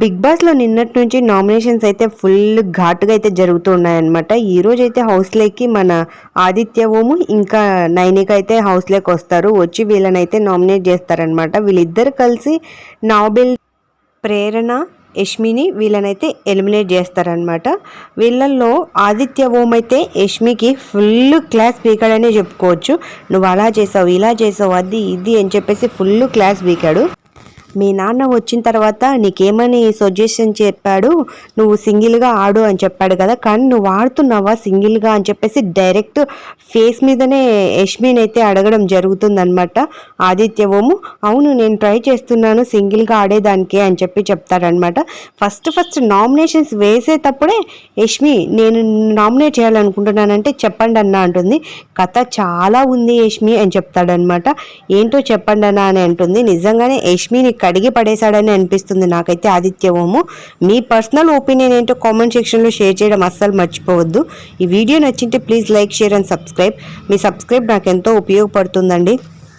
Big బాస్లో నిన్నటి నుంచి నామినేషన్స్ అయితే ఫుల్ ఘాటుగా అయితే జరుగుతున్నాయన్నమాట ఈ రోజు అయితే హౌస్లోకి మన ఆదిత్య ఓము ఇంకా నైనిక అయితే హౌస్లోకి వస్తారు. వచ్చి వీళ్ళనైతే నామినేట్ చేస్తారనమాట వీళ్ళిద్దరు కలిసి నాబెల్ ప్రేరణ యష్మిని వీళ్ళనైతే ఎలిమినేట్ చేస్తారనమాట వీళ్ళల్లో ఆదిత్య ఓం అయితే యష్మికి ఫుల్ క్లాస్ బీకాడనే చెప్పుకోవచ్చు. నువ్వు అలా చేసావు ఇలా చేసావు అది ఇది అని చెప్పేసి ఫుల్ క్లాస్ బీకాడు మీ నాన్న వచ్చిన తర్వాత నీకేమని సజెషన్ చెప్పాడు? నువ్వు సింగిల్గా ఆడు అని చెప్పాడు కదా కానీ నువ్వు ఆడుతున్నావా సింగిల్గా అని చెప్పేసి డైరెక్ట్ ఫేస్ మీదనే యష్మిన్ అయితే అడగడం జరుగుతుందనమాట ఆదిత్య ఓము అవును నేను ట్రై చేస్తున్నాను సింగిల్గా ఆడేదానికే అని చెప్పి చెప్తారనమాట ఫస్ట్ ఫస్ట్ నామినేషన్స్ వేసేటప్పుడే యష్మి నేను నామినేట్ చేయాలనుకుంటున్నానంటే చెప్పండి అన్న అంటుంది. కథ చాలా ఉంది యష్మి అని చెప్తాడనమాట ఏంటో చెప్పండి అన్న అని అంటుంది. నిజంగానే యష్మిని కడిగి పడేశాడని అనిపిస్తుంది నాకైతే ఆదిత్య ఓము. మీ పర్సనల్ ఒపీనియన్ ఏంటో కామెంట్ సెక్షన్లో షేర్ చేయడం అస్సలు మర్చిపోవద్దు. ఈ video నచ్చింటే please like share and subscribe. Me subscribe నాకు ఎంతో ఉపయోగపడుతుందండి.